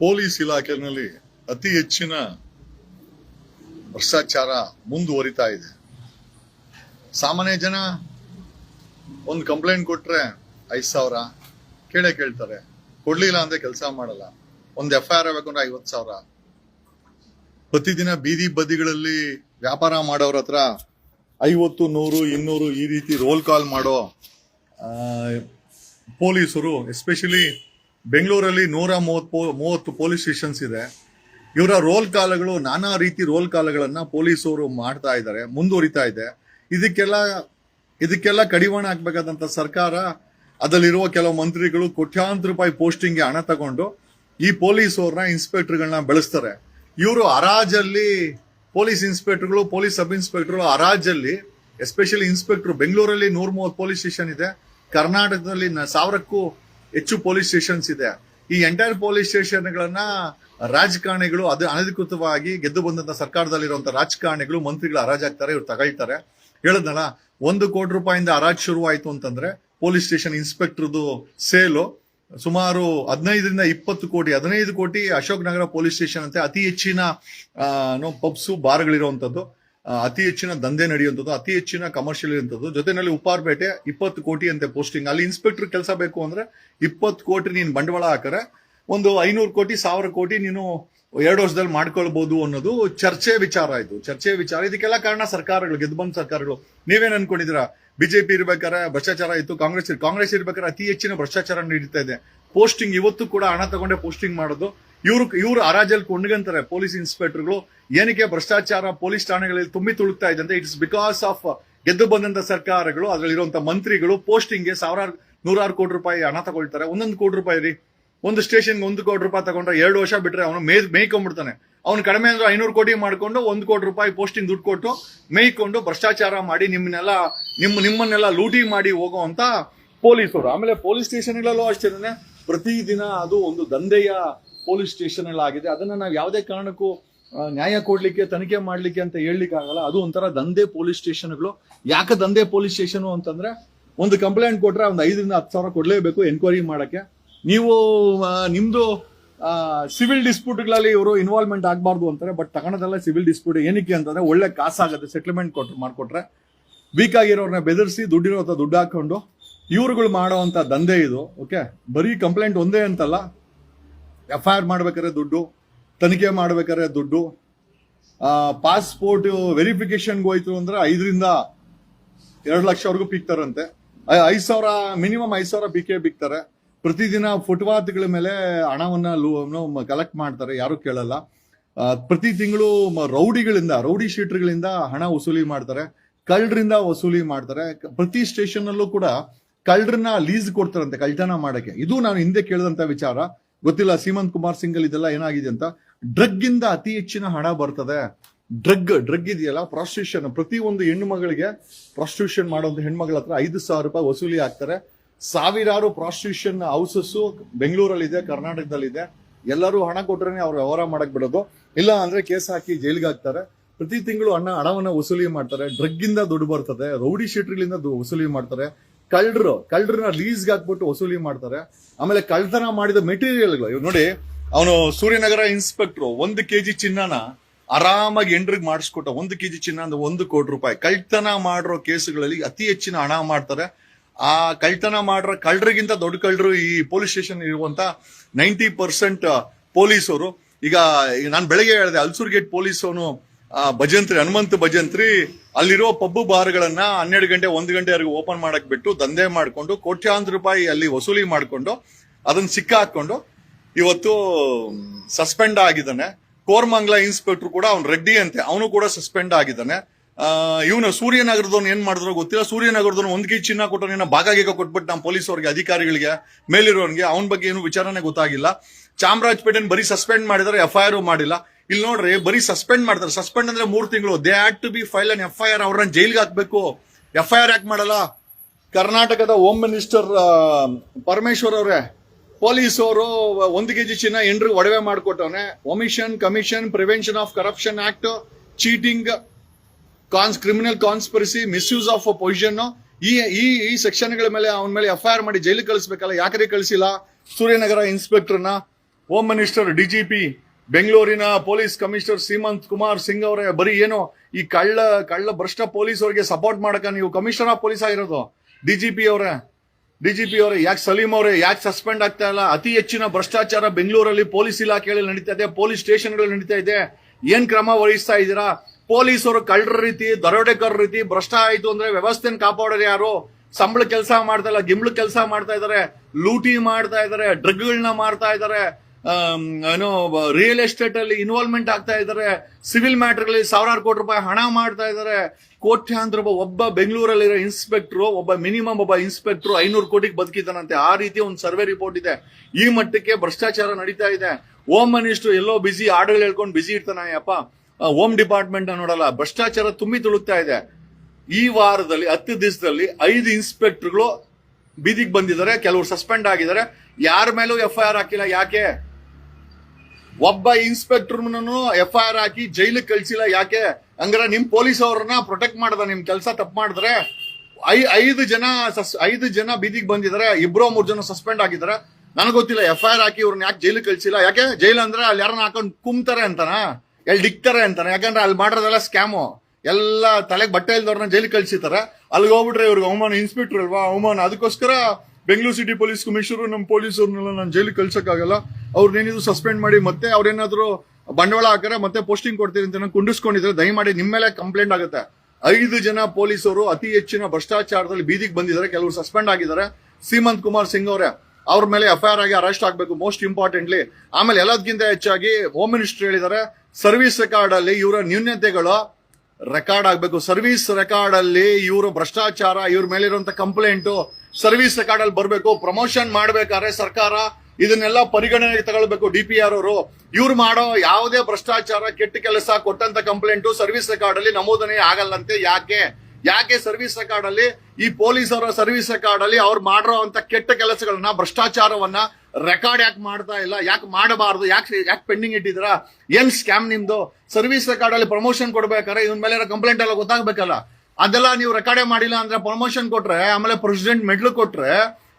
Police ಇಲಾಖೆಯಲ್ಲಿ ಅತಿ ಹೆಚ್ಚಿನ ಭ್ರಷ್ಟಾಚಾರ ಮುಂದುವರಿತಾ ಇದೆ. ಸಾಮಾನ್ಯ ಜನ ಒಂದು ಕಂಪ್ಲೇಂಟ್ ಕೊಟ್ರೆ ಐದು ಸಾವಿರ, ಕೇಳೇ ಕೇಳ್ತಾರೆ. ಕೊಡ್ಲಿಲ್ಲ ಅಂದ್ರೆ ಕೆಲಸ ಮಾಡಲ್ಲ. ಒಂದು ಎಫ್ ಐ ಆರ್ ಆಗ್ಬೇಕು ಅಂದ್ರೆ ಐವತ್ ಸಾವಿರ. ಪ್ರತಿದಿನ ಬೀದಿ ಬದಿಗಳಲ್ಲಿ ವ್ಯಾಪಾರ ಮಾಡೋರ ಹತ್ರ ಐವತ್ತು, ನೂರು, ಇನ್ನೂರು ಈ ರೀತಿ ರೋಲ್ ಕಾಲ್ ಮಾಡೋ ಪೊಲೀಸರು ಎಸ್ಪೆಷಲಿ ಬೆಂಗಳೂರಲ್ಲಿ ನೂರ ಮೂವತ್ತು ಮೂವತ್ತು ಪೊಲೀಸ್ ಸ್ಟೇಷನ್ಸ್ ಇದೆ. ಇವರ ರೋಲ್ ಕಾಲಗಳು, ನಾನಾ ರೀತಿ ರೋಲ್ ಕಾಲಗಳನ್ನ ಪೊಲೀಸರು ಮಾಡ್ತಾ ಇದ್ದಾರೆ, ಮುಂದುವರಿತಾ ಇದೆ. ಇದಕ್ಕೆಲ್ಲ ಇದಕ್ಕೆಲ್ಲ ಕಡಿವಾಣ ಹಾಕ್ಬೇಕಾದಂತ ಸರ್ಕಾರ ಅದರಲ್ಲಿರುವ ಕೆಲವು ಮಂತ್ರಿಗಳು ಕೋಟ್ಯಾಂತರ ರೂಪಾಯಿ ಪೋಸ್ಟಿಂಗ್ಗೆ ಹಣ ತಗೊಂಡು ಈ ಪೊಲೀಸವ್ರನ್ನ ಇನ್ಸ್ಪೆಕ್ಟರ್ಗಳನ್ನ ಬೆಳೆಸ್ತಾರೆ. ಇವರು ಹರಾಜಲ್ಲಿ ಪೊಲೀಸ್ ಇನ್ಸ್ಪೆಕ್ಟರ್ಗಳು, ಪೊಲೀಸ್ ಸಬ್ ಇನ್ಸ್ಪೆಕ್ಟರ್ಗಳು ಅರಾಜಲ್ಲಿ ಎಸ್ಪೆಷಲಿ ಇನ್ಸ್ಪೆಕ್ಟರ್ ಬೆಂಗಳೂರಲ್ಲಿ ನೂರ ಮೂವತ್ತು ಪೊಲೀಸ್ ಸ್ಟೇಷನ್ ಇದೆ. ಕರ್ನಾಟಕದಲ್ಲಿ ಸಾವಿರಕ್ಕೂ ಹೆಚ್ಚು ಪೊಲೀಸ್ ಸ್ಟೇಷನ್ಸ್ ಇದೆ. ಈ ಎಂಟೈರ್ ಪೊಲೀಸ್ ಸ್ಟೇಷನ್ಗಳನ್ನ ರಾಜಕಾರಣಿಗಳು ಅದು ಅನಧಿಕೃತವಾಗಿ ಗೆದ್ದು ಬಂದಂತ ಸರ್ಕಾರದಲ್ಲಿರುವಂತ ರಾಜಕಾರಣಿಗಳು ಮಂತ್ರಿಗಳು ಹರಾಜಾಗ್ತಾರೆ ಇವ್ರು ತಗೊಳ್ತಾರೆ. ಹೇಳದ್ನಲ್ಲ ಒಂದು ಕೋಟಿ ರೂಪಾಯಿಂದ ಹರಾಜ್ ಶುರುವಾಯಿತು ಅಂತಂದ್ರೆ ಪೊಲೀಸ್ ಸ್ಟೇಷನ್ ಇನ್ಸ್ಪೆಕ್ಟರ್ದು ಸೇಲು. ಸುಮಾರು ಹದಿನೈದರಿಂದ ಇಪ್ಪತ್ತು ಕೋಟಿ ಹದಿನೈದು ಕೋಟಿ ಅಶೋಕ್ ನಗರ ಪೊಲೀಸ್ ಸ್ಟೇಷನ್ ಅಂತೆ ಅತಿ ಹೆಚ್ಚಿನ ಪಬ್ಸು ಬಾರ್ಗಳಿರುವಂತದ್ದು. ಆ, ಅತಿ ಹೆಚ್ಚಿನ ದಂಧೆ ನಡೆಯುವಂಥದ್ದು, ಅತಿ ಹೆಚ್ಚಿನ ಕಮರ್ಷಿಯಲ್ ಇರುವಂಥದ್ದು. ಜೊತೆನಲ್ಲಿ ಉಪ್ಪಾರ್ಪೇಟೆ ಇಪ್ಪತ್ತು ಕೋಟಿ ಅಂತೆ ಪೋಸ್ಟಿಂಗ್ ಅಲ್ಲಿ ಇನ್ಸ್ಪೆಕ್ಟರ್ ಕೆಲಸ ಬೇಕು ಅಂದ್ರೆ ಇಪ್ಪತ್ತು ಕೋಟಿ ನೀನು ಬಂಡವಾಳ ಹಾಕರೆ, ಒಂದು ಐನೂರು ಕೋಟಿ, ಸಾವಿರ ಕೋಟಿ ನೀನು ಎರಡು ವರ್ಷದಲ್ಲಿ ಮಾಡ್ಕೊಳ್ಬಹುದು ಅನ್ನೋದು ಚರ್ಚೆ ವಿಚಾರ ಆಯಿತು ಚರ್ಚೆ ವಿಚಾರ. ಇದಕ್ಕೆಲ್ಲ ಕಾರಣ ಸರ್ಕಾರಗಳು, ಗೆದ್ದು ಬಂದ ಸರ್ಕಾರಗಳು. ನೀವೇನ್ ಅನ್ಕೊಂಡಿದ್ದೀರಾ? ಬಿಜೆಪಿ ಇರ್ಬೇಕಾರೆ ಭ್ರಷ್ಟಾಚಾರ ಇತ್ತು, ಕಾಂಗ್ರೆಸ್ ಕಾಂಗ್ರೆಸ್ ಇರ್ಬೇಕಾದ್ರೆ ಅತಿ ಹೆಚ್ಚಿನ ಭ್ರಷ್ಟಾಚಾರ ನಡೀತಾ ಇದೆ. ಪೋಸ್ಟಿಂಗ್ ಇವತ್ತು ಕೂಡ ಹಣ ತಗೊಂಡೆ ಪೋಸ್ಟಿಂಗ್ ಮಾಡೋದು. ಇವ್ರು ಇವರು ಅರಾಜಲ್ ಕೊಂಡ್ಗಂತಾರೆ ಪೊಲೀಸ್ ಇನ್ಸ್ಪೆಕ್ಟರ್ಗಳು. ಏನಕ್ಕೆ ಭ್ರಷ್ಟಾಚಾರ ಪೊಲೀಸ್ ಠಾಣೆಗಳಲ್ಲಿ ತುಂಬಿ ತುಳುಕ್ತಾ ಇದೆ ಅಂತ ಇಟ್ಸ್ ಬಿಕಾಸ್ ಆಫ್ ಗೆದ್ದು ಬಂದಂತ ಸರ್ಕಾರಗಳು ಅದರಲ್ಲಿರುವಂತಹ ಮಂತ್ರಿಗಳು ಪೋಸ್ಟಿಂಗ್ಗೆ ಸಾವಿರಾರು, ನೂರಾರು ಕೋಟಿ ರೂಪಾಯಿ ಹಣ ತಗೊಳ್ತಾರೆ. ಒಂದೊಂದು ಕೋಟಿ ರೂಪಾಯಿ ರೀ. ಒಂದು ಸ್ಟೇಷನ್ಗೆ ಒಂದು ಕೋಟಿ ರೂಪಾಯಿ ತಗೊಂಡ್ರೆ ಎರಡು ವರ್ಷ ಬಿಟ್ರೆ ಅವನು ಮೇ ಮೇಯ್ಕೊಂಡ್ಬಿಡ್ತಾನೆ. ಅವ್ನು ಕಡಿಮೆ ಅಂದ್ರೆ ಐನೂರು ಕೋಟಿ ಮಾಡಿಕೊಂಡು ಒಂದು ಕೋಟಿ ರೂಪಾಯಿ ಪೋಸ್ಟಿಂಗ್ ದುಡ್ಡು ಕೊಟ್ಟು ಮೇಯ್ಕೊಂಡು ಭ್ರಷ್ಟಾಚಾರ ಮಾಡಿ ನಿಮ್ಮನ್ನೆಲ್ಲ ನಿಮ್ಮ ನಿಮ್ಮನ್ನೆಲ್ಲ ಲೂಟಿ ಮಾಡಿ ಹೋಗುವಂತ ಪೊಲೀಸರು. ಆಮೇಲೆ ಪೊಲೀಸ್ ಸ್ಟೇಷನ್ಗಳಲ್ಲೂ ಅಷ್ಟೇ ಪ್ರತಿದಿನ ಅದು ಒಂದು ದಂಧೆಯ ಪೊಲೀಸ್ ಆಗಿದೆ. ಅದನ್ನ ನಾವು ಯಾವುದೇ ಕಾರಣಕ್ಕೂ ನ್ಯಾಯ ಕೊಡ್ಲಿಕ್ಕೆ, ತನಿಖೆ ಮಾಡ್ಲಿಕ್ಕೆ ಅಂತ ಹೇಳಲಿಕ್ಕೆ ಆಗಲ್ಲ ಅದು ಒಂಥರ ದಂಧೆ ಪೊಲೀಸ್ ಸ್ಟೇಷನ್ಗಳು. ಯಾಕೆ ದಂಧೆ ಪೊಲೀಸ್ ಸ್ಟೇಷನ್ ಅಂತಂದ್ರೆ, ಒಂದು ಕಂಪ್ಲೇಂಟ್ ಕೊಟ್ರೆ ಒಂದು ಐದರಿಂದ ಹತ್ತು ಸಾವಿರ ಕೊಡ್ಲೇಬೇಕು ಎನ್ಕ್ವೈರಿ ಮಾಡಕ್ಕೆ. ನೀವು ನಿಮ್ಮದು ಸಿವಿಲ್ ಡಿಸ್ಪ್ಯೂಟ್ಗಳಲ್ಲಿ ಇವರು ಇನ್ವಾಲ್ವ್ಮೆಂಟ್ ಆಗಬಾರ್ದು ಅಂತಾರೆ, ಬಟ್ ತಗೊಳೋದೆಲ್ಲ ಸಿವಿಲ್ ಡಿಸ್ಪ್ಯೂಟ್ ಏನಕ್ಕೆ ಅಂತಂದ್ರೆ ಒಳ್ಳೆ ಕಾಸಾಗುತ್ತೆ, ಸೆಟ್ಲ್ಮೆಂಟ್ ಕೊಟ್ಟು ಮಾಡಿಕೊಟ್ರೆ. ವೀಕ್ ಬೆದರಿಸಿ ದುಡ್ಡಿರೋ ದುಡ್ಡು ಹಾಕೊಂಡು, ಇವರುಗಳು ಮಾಡುವಂತ ದಂಧೆ ಇದು ಓಕೆ ಬರೀ ಕಂಪ್ಲೇಂಟ್ ಒಂದೇ ಅಂತಲ್ಲ ಎಫ್ ಐ ಆರ್ ಮಾಡ್ಬೇಕಾದ್ರೆ ದುಡ್ಡು, ತನಿಖೆ ಮಾಡ್ಬೇಕಾದ್ರೆ ದುಡ್ಡು ಪಾಸ್ಪೋರ್ಟ್ ವೆರಿಫಿಕೇಶನ್ಗೆ ಹೋಯ್ತು ಅಂದ್ರೆ ಐದರಿಂದ ಎರಡು ಲಕ್ಷವರೆಗೂ ಪೀಕ್ತಾರಂತೆ. ಐದು ಸಾವಿರ, ಮಿನಿಮಮ್ ಐದು ಸಾವಿರ ಬಿಕೆ ಬಿಕ್ತಾರೆ ಪ್ರತಿದಿನ ಫುಟ್ಪಾತ್ಗಳ ಮೇಲೆ ಹಣವನ್ನ ಕಲೆಕ್ಟ್ ಮಾಡ್ತಾರೆ, ಯಾರು ಕೇಳಲ್ಲ. ಪ್ರತಿ ತಿಂಗಳು ರೌಡಿಗಳಿಂದ, ರೌಡಿ ಶೀಟ್ರ್ಗಳಿಂದ ಹಣ ವಸೂಲಿ ಮಾಡ್ತಾರೆ. ಕಳ್ಳರಿಂದ ವಸೂಲಿ ಮಾಡ್ತಾರೆ. ಪ್ರತಿ ಸ್ಟೇಷನ್ ಅಲ್ಲೂ ಕೂಡ ಕಳ್ಳರನ್ನ ಲೀಸ್ ಕೊಡ್ತಾರಂತೆ ಕಳ್ತನ ಮಾಡಕ್ಕೆ. ಇದು ನಾನು ಹಿಂದೆ ಕೇಳಿದಂತ ವಿಚಾರ. ಗೊತ್ತಿಲ್ಲ, ಸೀಮಂತ್ ಕುಮಾರ್ ಸಿಂಗಲ್ ಇದೆಲ್ಲ ಏನಾಗಿದೆ ಅಂತ. ಡ್ರಗ್ ಇಂದ ಅತಿ ಹೆಚ್ಚಿನ ಹಣ ಬರ್ತದೆ. ಡ್ರಗ್ ಡ್ರಗ್ ಇದೆಯಲ್ಲ, ಪ್ರಾಸ್ಟಿಟ್ಯೂಷನ್. ಪ್ರತಿ ಒಂದು ಹೆಣ್ಣು ಮಗಳಿಗೆ ಪ್ರಾಸ್ಟಿಟ್ಯೂಷನ್ ಮಾಡುವಂತ ಹೆಣ್ಮಗಳ ಹತ್ರ ಐದು ಸಾವಿರ ರೂಪಾಯಿ ವಸೂಲಿ ಆಗ್ತಾರೆ. ಸಾವಿರಾರು ಪ್ರಾಸ್ಟಿಟ್ಯೂಷನ್ ಹೌಸಸ್ ಬೆಂಗಳೂರಲ್ಲಿದೆ, ಕರ್ನಾಟಕದಲ್ಲಿದೆ. ಎಲ್ಲರೂ ಹಣ ಕೊಟ್ರೆ ಅವ್ರು ವ್ಯವಹಾರ ಮಾಡಕ್ ಬಿಡೋದು. ಇಲ್ಲ ಅಂದ್ರೆ ಕೇಸ್ ಹಾಕಿ ಜೈಲಿಗೆ ಹಾಕ್ತಾರೆ. ಪ್ರತಿ ತಿಂಗಳು ಹಣ ಹಣವನ್ನು ವಸೂಲಿ ಮಾಡ್ತಾರೆ. ಡ್ರಗ್ ಇಂದ ದುಡ್ಡು ಬರ್ತದೆ. ರೌಡಿ ಶೀಟ್ರಿಲಿಂದ ವಸೂಲಿ ಮಾಡ್ತಾರೆ. ಕಳ್ಳರು, ಕಳ್ಳರನ್ನ ಲೀಸ್ಗೆ ಹಾಕ್ಬಿಟ್ಟು ವಸೂಲಿ ಮಾಡ್ತಾರೆ. ಆಮೇಲೆ ಕಳ್ಳತನ ಮಾಡಿದ ಮೆಟೀರಿಯಲ್ಗಳು ಇವ್ ನೋಡಿ, ಅವನು ಸೂರ್ಯನಗರ ಇನ್ಸ್ಪೆಕ್ಟರ್ ಒಂದು ಕೆಜಿ ಚಿನ್ನನ ಆರಾಮಾಗಿ ಎಂಡ್ರಿಗೆ ಮಾಡಿಸ್ಕೊಟ್ಟ, ಒಂದು ಕೆಜಿ ಚಿನ್ನ ಅಂದ್ರೆ ಒಂದು ಕೋಟಿ ರೂಪಾಯಿ. ಕಳ್ತನ ಮಾಡಿರೋ ಕೇಸುಗಳಲ್ಲಿ ಅತಿ ಹೆಚ್ಚಿನ ಹಣ ಮಾಡ್ತಾರೆ. ಆ ಕಳ್ತನ ಮಾಡಿರೋ ಕಳ್ಳರಿಗಿಂತ ದೊಡ್ಡ ಕಳ್ಳರು ಈ ಪೊಲೀಸ್ ಸ್ಟೇಷನ್ ಇರುವಂತ ನೈಂಟಿ ಪರ್ಸೆಂಟ್ ಪೊಲೀಸರು ಈಗ ನಾನು ಬೆಳಗ್ಗೆ ಹೇಳಿದೆ, ಅಲ್ಸೂರ್ ಗೇಟ್ ಪೊಲೀಸ್ ಅವನು ಭಜಂತ್ರಿ, ಹನುಮಂತ ಭಜಂತ್ರಿ, ಅಲ್ಲಿರೋ ಪಬ್ಬು ಬಾರ್ಗಳನ್ನ ಹನ್ನೆರಡು ಗಂಟೆ, ಒಂದು ಗಂಟೆವರೆಗೂ ಓಪನ್ ಮಾಡಕ್ ಬಿಟ್ಟು ದಂಧೆ ಮಾಡ್ಕೊಂಡು, ಕೋಟ್ಯಾಂತರ ರೂಪಾಯಿ ಅಲ್ಲಿ ವಸೂಲಿ ಮಾಡ್ಕೊಂಡು, ಅದನ್ನ ಸಿಕ್ಕ ಹಾಕೊಂಡು ಇವತ್ತು ಸಸ್ಪೆಂಡ್ ಆಗಿದ್ದಾನೆ. ಕೋರ್ಮಂಗ್ಲ ಇನ್ಸ್ಪೆಕ್ಟರ್ ಕೂಡ ಅವ್ನು ರೆಡ್ಡಿ ಅಂತೆ. ಅವನು ಕೂಡ ಸಸ್ಪೆಂಡ್ ಆಗಿದ್ದಾನೆ. ಇವನು ಸೂರ್ಯನಗರದವ್ನು ಏನ್ ಮಾಡಿದ್ರು ಗೊತ್ತಿಲ್ಲ. ಸೂರ್ಯನಗರದವ್ನು ಒಂದ್ ಕೆಜಿ ಚಿನ್ನ ಕೊಟ್ಟು ನಿನ್ನ ಭಾಗ ಗೀಗ ಕೊಟ್ಬಿಟ್ಟು ನಮ್ಮ ಪೊಲೀಸ್ ಅವ್ರಿಗೆ, ಅಧಿಕಾರಿಗಳಿಗೆ, ಮೇಲಿರೋನ್ಗೆ, ಅವನ ಬಗ್ಗೆ ಏನು ವಿಚಾರಣೆ ಗೊತ್ತಾಗಿಲ್ಲ. ಚಾಮರಾಜಪೇಟೆನ್ ಬರೀ ಸಸ್ಪೆಂಡ್ ಮಾಡಿದ್ರೆ ಎಫ್ ಐ ಮಾಡಿಲ್ಲ. ಇಲ್ಲಿ ನೋಡ್ರಿ, ಬರೀ ಸಸ್ಪೆಂಡ್ ಮಾಡ್ತಾರೆ. ಸಸ್ಪೆಂಡ್ ಅಂದ್ರೆ ಮೂರು ತಿಂಗಳು. They had to be file an F I R ಅವ್ರನ್ನ ಜೈಲ್ಗೆ ಹಾಕ್ಬೇಕು. ಎಫ್ ಐ ಆರ್ ಯಾಕೆ ಮಾಡಲ್ಲ? ಕರ್ನಾಟಕದ ಹೋಮ್ ಮಿನಿಸ್ಟರ್ ಪರಮೇಶ್ವರ್ ಅವರೇ ಪೊಲೀಸ್ ಅವರು ಒಂದು ಕೆಜಿ ಚಿನ್ನ ಎಂಡ್ರಿಗೆ ಒಡವೆ ಮಾಡಿಕೊಟ್ಟವನೆ. Omission commission prevention of corruption act cheating cons criminal conspiracy misuse of position ಈ ಈ ಈ ಸೆಕ್ಷನ್ಗಳ ಮೇಲೆ ಅವನ ಮೇಲೆ ಎಫ್ ಐ ಆರ್ ಮಾಡಿ ಜೈಲಿಗೆ ಕಳಿಸ್ಬೇಕಲ್ಲ. ಯಾಕರೆ ಕಳಿಸಿಲ್ಲ? ಸೂರ್ಯನಗರ ಇನ್ಸ್ಪೆಕ್ಟರ್ನ ಹೋಮ್ ಮಿನಿಸ್ಟರ್ ಡಿಜಿಪಿ ಬೆಂಗಳೂರಿನ ಪೊಲೀಸ್ ಕಮಿಷನರ್ ಸೀಮಂತ್ ಕುಮಾರ್ ಸಿಂಗ್ ಅವರೇ, ಬರೀ ಏನೋ ಈ ಕಳ್ಳ ಕಳ್ಳ ಭ್ರಷ್ಟ ಪೊಲೀಸ್ ಅವರಿಗೆ ಸಪೋರ್ಟ್ ಮಾಡಕ ನೀವು ಕಮಿಷನರ್ ಆಫ್ ಪೊಲೀಸ್ ಆಗಿರೋದು. ಡಿಜಿಪಿ ಅವರೇ. ಡಿಜಿಪಿ ಅವರೇ, ಯಾಕೆ ಸಲೀಂ ಅವರೇ, ಯಾಕೆ ಸಸ್ಪೆಂಡ್ ಆಗ್ತಾ ಇಲ್ಲ? ಅತಿ ಹೆಚ್ಚಿನ ಭ್ರಷ್ಟಾಚಾರ ಬೆಂಗಳೂರಲ್ಲಿ ಪೊಲೀಸ್ ಇಲಾಖೆಯಲ್ಲಿ ನಡೀತಾ ಇದೆ, ಪೊಲೀಸ್ ಸ್ಟೇಷನ್ಗಳಲ್ಲಿ ನಡೀತಾ ಇದೆ. ಏನ್ ಕ್ರಮ ವಹಿಸ್ತಾ ಇದ್ದೀರಾ? ಪೊಲೀಸರು ಕಳ್ಳರ ರೀತಿ, ದರೋಡೆಕರ ರೀತಿ ಭ್ರಷ್ಟ ಆಯ್ತು ಅಂದ್ರೆ ವ್ಯವಸ್ಥೆನ ಕಾಪಾಡೋರು ಯಾರು? ಸಂಬಳ ಕೆಲಸ ಮಾಡ್ತಾ ಇಲ್ಲ, ಗಿಂಬಳ ಕೆಲಸ ಮಾಡ್ತಾ ಇದಾರೆ ಲೂಟಿ ಮಾಡ್ತಾ ಇದಾರೆ ಡ್ರಗ್ಗಳನ್ನ ಮಾಡ್ತಾ ಇದಾರೆ ಏನೋ ರಿಯಲ್ ಎಸ್ಟೇಟ್ ಅಲ್ಲಿ ಇನ್ವಾಲ್ವ್ಮೆಂಟ್ ಆಗ್ತಾ ಇದ್ದಾರೆ ಸಿವಿಲ್ ಮ್ಯಾಟರ್ಗಳಲ್ಲಿ ಸಾವಿರಾರು ಕೋಟಿ ರೂಪಾಯಿ ಹಣ ಮಾಡ್ತಾ ಇದಾರೆ. ಕೋಟ್ಯಾಂತರ ಒಬ್ಬ ಬೆಂಗಳೂರಲ್ಲಿರೋ ಇನ್ಸ್ಪೆಕ್ಟರ್ ಒಬ್ಬ ಮಿನಿಮಮ್ ಒಬ್ಬ ಇನ್ಸ್ಪೆಕ್ಟರ್ ಐನೂರು ಕೋಟಿಗೆ ಬದುಕಿದ್ದಾನಂತೆ. ಆ ರೀತಿ ಒಂದು ಸರ್ವೆ ರಿಪೋರ್ಟ್ ಇದೆ. ಈ ಮಟ್ಟಕ್ಕೆ ಭ್ರಷ್ಟಾಚಾರ ನಡೀತಾ ಇದೆ. ಹೋಮ್ ಮಿನಿಸ್ಟರ್ ಎಲ್ಲೋ ಬಿಸಿ ಆರ್ಡರ್ ಹೇಳ್ಕೊಂಡು ಬಿಸಿ ಇರ್ತಾನ ಅಪ್ಪ ಹೋಮ್ ಡಿಪಾರ್ಟ್ಮೆಂಟ್ ನೋಡಲ್ಲ, ಭ್ರಷ್ಟಾಚಾರ ತುಂಬಿ ತುಳುಕ್ತಾ ಇದೆ. ಈ ವಾರದಲ್ಲಿ, ಹತ್ತು ದಿವಸದಲ್ಲಿ ಐದು ಇನ್ಸ್ಪೆಕ್ಟರ್ಗಳು ಬೀದಿಗೆ ಬಂದಿದ್ದಾರೆ. ಕೆಲವರು ಸಸ್ಪೆಂಡ್ ಆಗಿದ್ದಾರೆ. ಯಾರ ಮೇಲೂ ಎಫ್ ಐ ಆರ್ ಹಾಕಿಲ್ಲ, ಯಾಕೆ? ಒಬ್ಬ ಇನ್ಸ್ಪೆಕ್ಟರ್ ಎಫ್ ಐ ಆರ್ ಹಾಕಿ ಜೈಲಿಗೆ ಕಳ್ಸಿಲ್ಲ. ಯಾಕೆ? ಹಂಗಾರೆ ನಿಮ್ ಪೊಲೀಸ್ ಅವ್ರನ್ನ ಪ್ರೊಟೆಕ್ಟ್ ಮಾಡ್ದ, ನಿಮ್ ಕೆಲಸ ತಪ್ಪು ಮಾಡಿದ್ರೆ ಐದು ಜನ ಐದು ಜನ ಬೀದಿಗೆ ಬಂದಿದ್ದಾರೆ, ಇಬ್ರೋ ಮೂರ್ ಜನ ಸಸ್ಪೆಂಡ್ ಆಗಿದ್ದಾರೆ. ನನಗೆ ಗೊತ್ತಿಲ್ಲ ಎಫ್ ಐ ಆರ್ ಹಾಕಿ ಇವ್ರನ್ನ ಯಾಕೆ ಜೈಲಿಗೆ ಕಳ್ಸಿಲ್ಲ. ಯಾಕೆ? ಜೈಲ್ ಅಂದ್ರೆ ಅಲ್ಲಿ ಯಾರನ್ನ ಹಾಕೊಂಡು ಕುಮ್ತಾರೆ ಅಂತಾನ? ಎಲ್ಲಿ ಡಿಕ್ತಾರೆ ಅಂತಾನೆ? ಯಾಕಂದ್ರೆ ಅಲ್ಲಿ ಮಾಡಿರೋದೆಲ್ಲ ಸ್ಕ್ಯಾಮು ಎಲ್ಲ ತಲೆಗೆ ಬಟ್ಟೆ ಇಲ್ದವ್ರನ್ನ ಜೈಲಿಗೆ ಕಳ್ಸಿತಾರೆ ಅಲ್ಲಿಗೆ ಹೋಗ್ಬಿಟ್ರೆ ಇವ್ರಿಗೆ ಅವಮಾನ, ಇನ್ಸ್ಪೆಕ್ಟರ್ ಅಲ್ವಾ? ಅವಮಾನ. ಅದಕ್ಕೋಸ್ಕರ ಬೆಂಗಳೂರು ಸಿಟಿ ಪೊಲೀಸ್ ಕಮಿಷನರ್ ನಮ್ಮ ಪೊಲೀಸರನ್ನೆಲ್ಲ ನಾನು ಜೈಲಿಗೆ ಕಳ್ಸೋಕ್ಕಾಗಲ್ಲ. ಅವ್ರನ್ನೇನಿದ್ರು ಸಸ್ಪೆಂಡ್ ಮಾಡಿ ಮತ್ತೆ ಅವ್ರೇನಾದ್ರು ಬಂಡವಾಳ ಹಾಕಿದ್ರೆ ಮತ್ತೆ ಪೋಸ್ಟಿಂಗ್ ಕೊಡ್ತೀರಿ ಅಂತ ನಾನು ಕುಂಡಿಸ್ಕೊಂಡಿದ್ರೆ ದಯಮಾಡಿ ನಿಮ್ಮ ಮೇಲೆ ಕಂಪ್ಲೇಂಟ್ ಆಗುತ್ತೆ. ಐದು ಜನ ಪೊಲೀಸರು ಅತಿ ಹೆಚ್ಚಿನ ಭ್ರಷ್ಟಾಚಾರದಲ್ಲಿ ಬೀದಿಗೆ ಬಂದಿದ್ದಾರೆ, ಕೆಲವರು ಸಸ್ಪೆಂಡ್ ಆಗಿದ್ದಾರೆ. ಸೀಮಂತ್ ಕುಮಾರ್ ಸಿಂಗ್ ಅವರೇ, ಅವ್ರ ಮೇಲೆ ಎಫ್ಐಆರ್ ಆಗಿ ಅರೆಸ್ಟ್ ಆಗಬೇಕು ಮೋಸ್ಟ್ ಇಂಪಾರ್ಟೆಂಟ್ಲಿ ಆಮೇಲೆ ಎಲ್ಲದಕ್ಕಿಂತ ಹೆಚ್ಚಾಗಿ ಹೋಮ್ ಮಿನಿಸ್ಟರ್ ಹೇಳಿದ್ದಾರೆ ಸರ್ವಿಸ್ ರೆಕಾರ್ಡ್ ಅಲ್ಲಿ ಇವರ ನ್ಯೂನ್ಯತೆಗಳು ರೆಕಾರ್ಡ್ ಆಗಬೇಕು. ಸರ್ವಿಸ್ ರೆಕಾರ್ಡ್ ಅಲ್ಲಿ ಇವರು ಭ್ರಷ್ಟಾಚಾರ, ಇವ್ರ ಮೇಲಿರುವಂತ ಕಂಪ್ಲೇಂಟ್ ಸರ್ವಿಸ್ ರೆಕಾರ್ಡ್ ಅಲ್ಲಿ ಬರಬೇಕು, ಪ್ರಮೋಷನ್ ಮಾಡ್ಬೇಕಾದ್ರೆ ಸರ್ಕಾರ ಇದನ್ನೆಲ್ಲ ಪರಿಗಣನೆಗೆ ತಗೊಳ್ಬೇಕು ಡಿ ಪಿ ಆರ್ ಅವರು. ಇವ್ರು ಮಾಡೋ ಯಾವುದೇ ಭ್ರಷ್ಟಾಚಾರ, ಕೆಟ್ಟ ಕೆಲಸ, ಕೊಟ್ಟಂತ ಕಂಪ್ಲೇಂಟ್ ಸರ್ವಿಸ್ ರೆಕಾರ್ಡ್ ಅಲ್ಲಿ ನಮೂದನೆ ಆಗಲ್ಲಂತೆ. ಯಾಕೆ? ಯಾಕೆ ಸರ್ವಿಸ್ ರೆಕಾರ್ಡ್ ಅಲ್ಲಿ ಈ ಪೊಲೀಸ್ ಅವರ ಸರ್ವಿಸ್ ರೆಕಾರ್ಡ್ ಅಲ್ಲಿ ಅವ್ರು ಮಾಡಿರೋ ಅಂತ ಕೆಟ್ಟ ಕೆಲಸಗಳನ್ನ, ಭ್ರಷ್ಟಾಚಾರವನ್ನ ರೆಕಾರ್ಡ್ ಯಾಕೆ ಮಾಡ್ತಾ ಇಲ್ಲ? ಯಾಕೆ ಮಾಡಬಾರದು? ಯಾಕೆ ಯಾಕೆ ಪೆಂಡಿಂಗ್ ಇಟ್ಟಿದ್ದೀರಾ? ಏನ್ ಸ್ಕ್ಯಾಮ್ ನಿಮ್ದು? ಸರ್ವಿಸ್ ರೆಕಾರ್ಡ್ ಅಲ್ಲಿ ಪ್ರಮೋಷನ್ ಕೊಡ್ಬೇಕಾರೆ ಇವನ್ ಮೇಲೆ ಕಂಪ್ಲೇಂಟ್ ಎಲ್ಲ ಗೊತ್ತಾಗ್ಬೇಕಲ್ಲ. ಅದೆಲ್ಲ ನೀವು ರೆಕಾರ್ಡೇ ಮಾಡಿಲ್ಲ ಅಂದ್ರೆ ಪ್ರಮೋಷನ್ ಕೊಟ್ರೆ, ಆಮೇಲೆ ಪ್ರೆಸಿಡೆಂಟ್ ಮೆಡ್ಲು ಕೊಟ್ರೆ,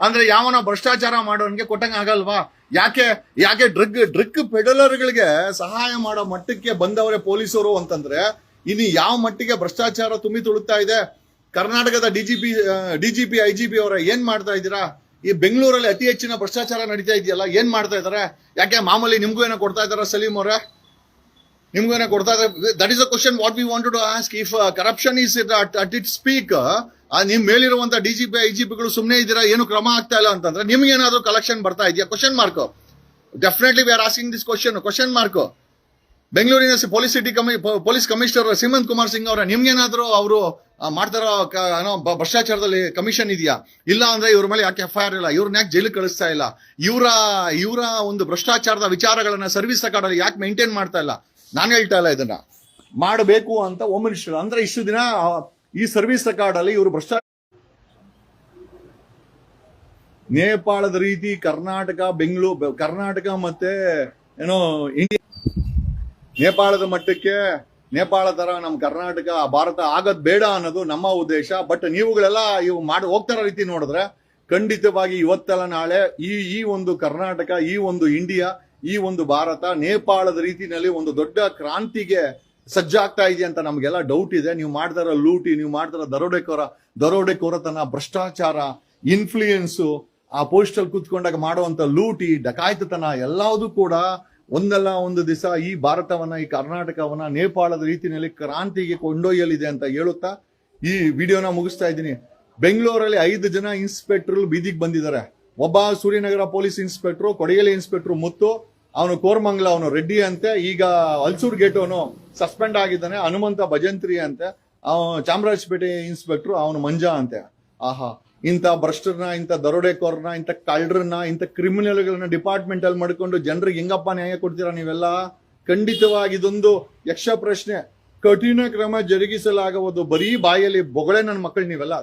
ಅಂದ್ರೆ ಯಾವನ ಭ್ರಷ್ಟಾಚಾರ ಮಾಡೋನ್ಗೆ ಕೊಟ್ಟಂಗ ಆಗಲ್ವಾ? ಯಾಕೆ ಯಾಕೆ ಡ್ರಗ್ ಡ್ರಗ್ ಪೆಡಲರ್ಗಳಿಗೆ ಸಹಾಯ ಮಾಡೋ ಮಟ್ಟಕ್ಕೆ ಬಂದವರೇ ಪೊಲೀಸರು ಅಂತಂದ್ರೆ, ಇನ್ನು ಯಾವ ಮಟ್ಟಿಗೆ ಭ್ರಷ್ಟಾಚಾರ ತುಂಬಿ ತುಳುಕ್ತಾ ಇದೆ? ಕರ್ನಾಟಕದ ಡಿಜಿಪಿ ಡಿಜಿಪಿ ಪಿ ಅವರ ಏನ್ ಮಾಡ್ತಾ ಇದ್ದೀರಾ? ಈ ಬೆಂಗಳೂರಲ್ಲಿ ಅತಿ ಹೆಚ್ಚಿನ ಭ್ರಷ್ಟಾಚಾರ ನಡೀತಾ ಇದೆಯಲ್ಲ, ಏನ್ ಮಾಡ್ತಾ ಇದಾರೆ ಯಾಕೆ ಮಾಮೂಲಿ ನಿಮ್ಗೂ ಏನೋ ಕೊಡ್ತಾ ಇದಾರ ಸಲೀಂ ಅವರೇ? ನಿಮ್ಗೂ ಏನೋ ಕೊಡ್ತಾ ಇದ್ದಾರೆ that is a question what we want to ask if corruption is at its peak ನಿಮ್ ಮೇಲಿರುವಂತ ಜಿ ಪಿಗಳು ಸುಮ್ಮನೆ ಇದ್ದೀರಾ, ಏನು ಕ್ರಮ ಆಗ್ತಾ ಇಲ್ಲ ಅಂತಂದ್ರೆ ನಿಮ್ಗೆ ಏನಾದ್ರು ಕಲೆಕ್ಷನ್ ಬರ್ತಾ ಇದೆಯಾ? Question mark definitely we are asking this question question mark ಬೆಂಗಳೂರಿನ ಪೊಲೀಸ್ ಸಿಟಿ ಕಮಿ ಪೊಲೀಸ್ ಕಮಿಷನರ್ ಸಿಮಂತ್ ಕುಮಾರ್ ಸಿಂಗ್ ಅವರ ನಿಮ್ಗೇನಾದ್ರೂ ಅವರು ಮಾಡ್ತಾರೋ ಏನೋ ಭ್ರಷ್ಟಾಚಾರದಲ್ಲಿ ಕಮಿಷನ್ ಇದೆಯಾ? ಇಲ್ಲ ಅಂದ್ರೆ ಇವ್ರ ಮೇಲೆ ಯಾಕೆ ಎಫ್ ಐ ಆರ್ ಇಲ್ಲ? ಇವ್ರನ್ನ ಯಾಕೆ ಜೈಲಿಗೆ ಕಳಿಸ್ತಾ ಇಲ್ಲ? ಇವರ ಇವರ ಒಂದು ಭ್ರಷ್ಟಾಚಾರದ ವಿಚಾರಗಳನ್ನ ಸರ್ವಿಸ್ ಕಾರ್ಡ್ ಅಲ್ಲಿ ಯಾಕೆ ಮೇಂಟೈನ್ ಮಾಡ್ತಾ ಇಲ್ಲ? ನಾನು ಹೇಳ್ತಾ ಇಲ್ಲ ಇದನ್ನ. ಮಾಡಬೇಕು ಅಂತ ಹೋಮ್ ಮಿನಿಸ್ಟರ್ ಅಂದ್ರೆ ಇಷ್ಟು ದಿನ ಈ ಸರ್ವಿಸ್ ರೆಕಾರ್ಡ್ ಅಲ್ಲಿ ಇವರು ಭ್ರಷ್ಟಾಚಾರ ನೇಪಾಳದ ರೀತಿ ಕರ್ನಾಟಕ, ಬೆಂಗಳೂರು ಕರ್ನಾಟಕ ಮತ್ತೆ ಏನೋ ಇಂಡಿಯಾ ನೇಪಾಳದ ಮಟ್ಟಕ್ಕೆ ನೇಪಾಳ ತರ ನಮ್ಮ ಕರ್ನಾಟಕ, ಭಾರತ ಆಗದ್ ಬೇಡ ಅನ್ನೋದು ನಮ್ಮ ಉದ್ದೇಶ. ಬಟ್ ನೀವುಗಳೆಲ್ಲ ಇವು ಮಾಡಿ ಹೋಗ್ತಾರ ರೀತಿ ನೋಡಿದ್ರೆ ಖಂಡಿತವಾಗಿ ಇವತ್ತೆಲ್ಲ ನಾಳೆ ಈ ಈ ಒಂದು ಕರ್ನಾಟಕ, ಈ ಒಂದು ಇಂಡಿಯಾ ಈ ಒಂದು ಭಾರತ ನೇಪಾಳದ ರೀತಿಯಲ್ಲಿ ಒಂದು ದೊಡ್ಡ ಕ್ರಾಂತಿಗೆ ಸಜ್ಜಾಗ್ತಾ ಇದೆ ಅಂತ ನಮಗೆಲ್ಲ ಡೌಟ್ ಇದೆ. ನೀವು ಮಾಡ್ತಾರ ಲೂಟಿ, ನೀವು ಮಾಡ್ತಾರ ದರೋಡೆಕೋರ ದರೋಡೆಕೋರತನ ಭ್ರಷ್ಟಾಚಾರ ಇನ್ಫ್ಲೂಯೆನ್ಸು ಆ ಪೋಸ್ಟಲ್ ಕುತ್ಕೊಂಡಾಗ ಮಾಡುವಂತ ಲೂಟಿ, ಡಕಾಯ್ತತನ ಎಲ್ಲವೂ ಕೂಡ ಒಂದಲ್ಲ ಒಂದು ದಿವಸ ಈ ಭಾರತವನ್ನ, ಈ ಕರ್ನಾಟಕವನ್ನ, ನೇಪಾಳದ ರೀತಿಯಲ್ಲಿ ಕ್ರಾಂತಿಗೆ ಕೊಂಡೊಯ್ಯಲಿದೆ ಅಂತ ಹೇಳುತ್ತಾ ಈ ವಿಡಿಯೋನ ಮುಗಿಸ್ತಾ ಇದ್ದೀನಿ. ಬೆಂಗಳೂರಲ್ಲಿ ಐದು ಜನ ಇನ್ಸ್ಪೆಕ್ಟರ್ ಬೀದಿಗೆ ಬಂದಿದ್ದಾರೆ. ಒಬ್ಬ Suryanagar police inspector Kodigehalli inspector Muthu ಅವನು ಕೋರ್ಮಂಗ್ಲ, ಅವನು ರೆಡ್ಡಿ ಅಂತೆ, ಈಗ ಅಲ್ಸೂರ್ ಗೇಟ್ ಅವನು ಸಸ್ಪೆಂಡ್ ಆಗಿದ್ದಾನೆ, ಹನುಮಂತ ಭಜಂತ್ರಿ ಅಂತೆ, ಅವನು ಚಾಮರಾಜಪೇಟೆ ಇನ್ಸ್ಪೆಕ್ಟರ್ ಅವನು ಮಂಜಾ ಅಂತೆ. ಆಹಾ, ಇಂಥ ಭ್ರಷ್ಟರನ್ನ, ಇಂಥ ದರೋಡೆಕೋರನ್ನ, ಇಂಥ ಕಳ್ಳರನ್ನ, ಇಂಥ ಕ್ರಿಮಿನಲ್ಗಳನ್ನ ಡಿಪಾರ್ಟ್ಮೆಂಟ್ ಅಲ್ಲಿ ಮಾಡ್ಕೊಂಡು ಜನರಿಗೆ ಹೆಂಗಪ್ಪ ನ್ಯಾಯ ಕೊಡ್ತೀರಾ ನೀವೆಲ್ಲ? ಖಂಡಿತವಾಗಿ ಇದೊಂದು ಯಕ್ಷ ಪ್ರಶ್ನೆ. ಕಠಿಣ ಕ್ರಮ ಜರುಗಿಸಲಾಗುವುದು. ಬರೀ ಬಾಯಲ್ಲಿ ಬೊಗಳೆ ನನ್ನ ಮಕ್ಕಳು ನೀವೆಲ್ಲ.